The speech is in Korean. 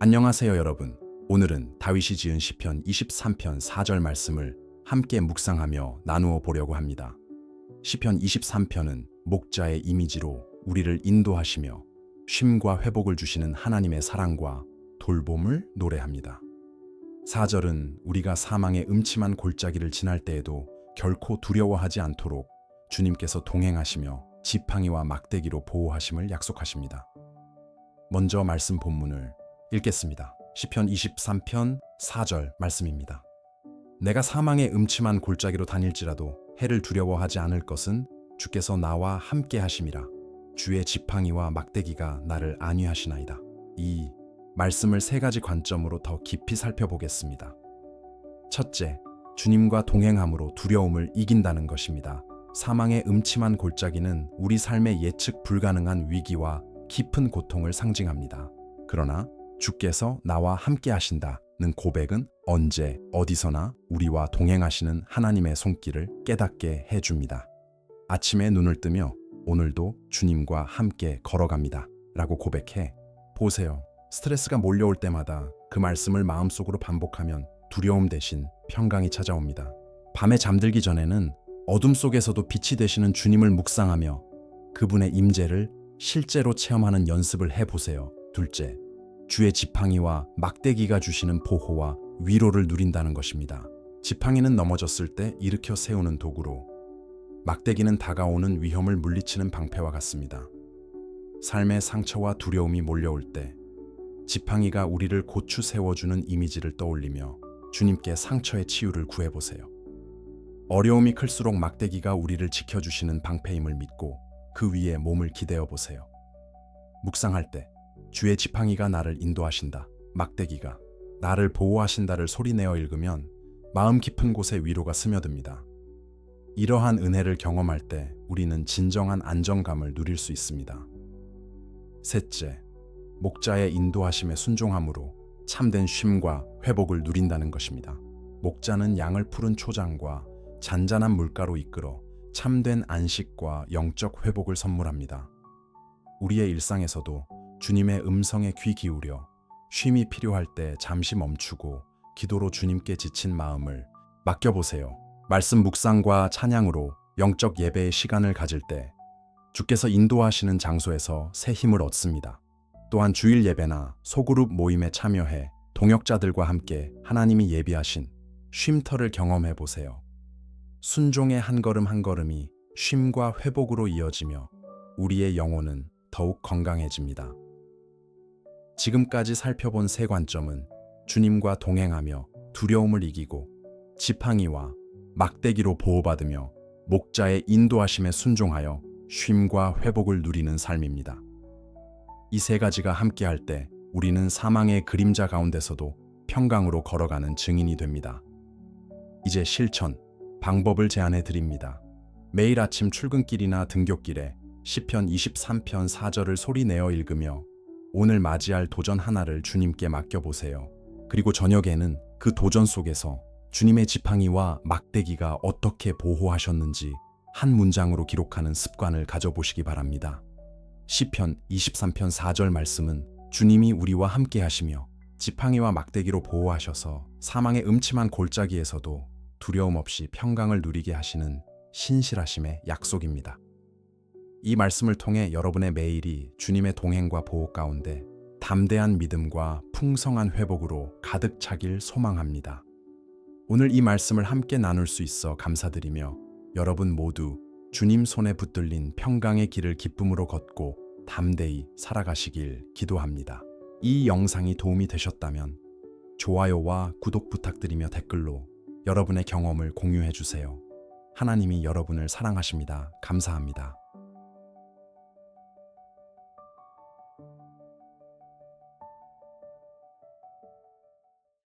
안녕하세요, 여러분. 오늘은 다윗이 지은 시편 23편 4절 말씀을 함께 묵상하며 나누어 보려고 합니다. 시편 23편은 목자의 이미지로 우리를 인도하시며 쉼과 회복을 주시는 하나님의 사랑과 돌봄을 노래합니다. 4절은 우리가 사망의 음침한 골짜기를 지날 때에도 결코 두려워하지 않도록 주님께서 동행하시며 지팡이와 막대기로 보호하심을 약속하십니다. 먼저 말씀 본문을 읽겠습니다. 시편 23편 4절 말씀입니다. 내가 사망의 음침한 골짜기로 다닐지라도 해를 두려워하지 않을 것은 주께서 나와 함께 하심이라. 주의 지팡이와 막대기가 나를 안위하시나이다. 이 말씀을 세 가지 관점으로 더 깊이 살펴보겠습니다. 첫째, 주님과 동행함으로 두려움을 이긴다는 것입니다. 사망의 음침한 골짜기는 우리 삶의 예측 불가능한 위기와 깊은 고통을 상징합니다. 그러나 주께서 나와 함께 하신다는 고백은 언제 어디서나 우리와 동행하시는 하나님의 손길을 깨닫게 해줍니다. 아침에 눈을 뜨며 오늘도 주님과 함께 걸어갑니다. 라고 고백해 보세요. 스트레스가 몰려올 때마다 그 말씀을 마음속으로 반복하면 두려움 대신 평강이 찾아옵니다. 밤에 잠들기 전에는 어둠 속에서도 빛이 되시는 주님을 묵상하며 그분의 임재를 실제로 체험하는 연습을 해보세요. 둘째, 주의 지팡이와 막대기가 주시는 보호와 위로를 누린다는 것입니다. 지팡이는 넘어졌을 때 일으켜 세우는 도구로, 막대기는 다가오는 위험을 물리치는 방패와 같습니다. 삶의 상처와 두려움이 몰려올 때, 지팡이가 우리를 고추 세워주는 이미지를 떠올리며 주님께 상처의 치유를 구해보세요. 어려움이 클수록 막대기가 우리를 지켜주시는 방패임을 믿고 그 위에 몸을 기대어 보세요. 묵상할 때 주의 지팡이가 나를 인도하신다. 막대기가 나를 보호하신다를 소리내어 읽으면 마음 깊은 곳에 위로가 스며듭니다. 이러한 은혜를 경험할 때 우리는 진정한 안정감을 누릴 수 있습니다. 셋째, 목자의 인도하심에 순종함으로 참된 쉼과 회복을 누린다는 것입니다. 목자는 양을 푸른 초장과 잔잔한 물가로 이끌어 참된 안식과 영적 회복을 선물합니다. 우리의 일상에서도 주님의 음성에 귀 기울여 쉼이 필요할 때 잠시 멈추고 기도로 주님께 지친 마음을 맡겨보세요. 말씀 묵상과 찬양으로 영적 예배의 시간을 가질 때 주께서 인도하시는 장소에서 새 힘을 얻습니다. 또한 주일 예배나 소그룹 모임에 참여해 동역자들과 함께 하나님이 예비하신 쉼터를 경험해 보세요. 순종의 한 걸음 한 걸음이 쉼과 회복으로 이어지며 우리의 영혼은 더욱 건강해집니다. 지금까지 살펴본 세 관점은 주님과 동행하며 두려움을 이기고 지팡이와 막대기로 보호받으며 목자의 인도하심에 순종하여 쉼과 회복을 누리는 삶입니다. 이 세 가지가 함께할 때 우리는 사망의 그림자 가운데서도 평강으로 걸어가는 증인이 됩니다. 이제 실천, 방법을 제안해 드립니다. 매일 아침 출근길이나 등굣길에 시편 23편 4절을 소리내어 읽으며 오늘 맞이할 도전 하나를 주님께 맡겨보세요. 그리고 저녁에는 그 도전 속에서 주님의 지팡이와 막대기가 어떻게 보호하셨는지 한 문장으로 기록하는 습관을 가져보시기 바랍니다. 시편 23편 4절 말씀은 주님이 우리와 함께 하시며 지팡이와 막대기로 보호하셔서 사망의 음침한 골짜기에서도 두려움 없이 평강을 누리게 하시는 신실하심의 약속입니다. 이 말씀을 통해 여러분의 매일이 주님의 동행과 보호 가운데 담대한 믿음과 풍성한 회복으로 가득 차길 소망합니다. 오늘 이 말씀을 함께 나눌 수 있어 감사드리며 여러분 모두 주님 손에 붙들린 평강의 길을 기쁨으로 걷고 담대히 살아가시길 기도합니다. 이 영상이 도움이 되셨다면 좋아요와 구독 부탁드리며 댓글로 여러분의 경험을 공유해 주세요. 하나님이 여러분을 사랑하십니다. 감사합니다.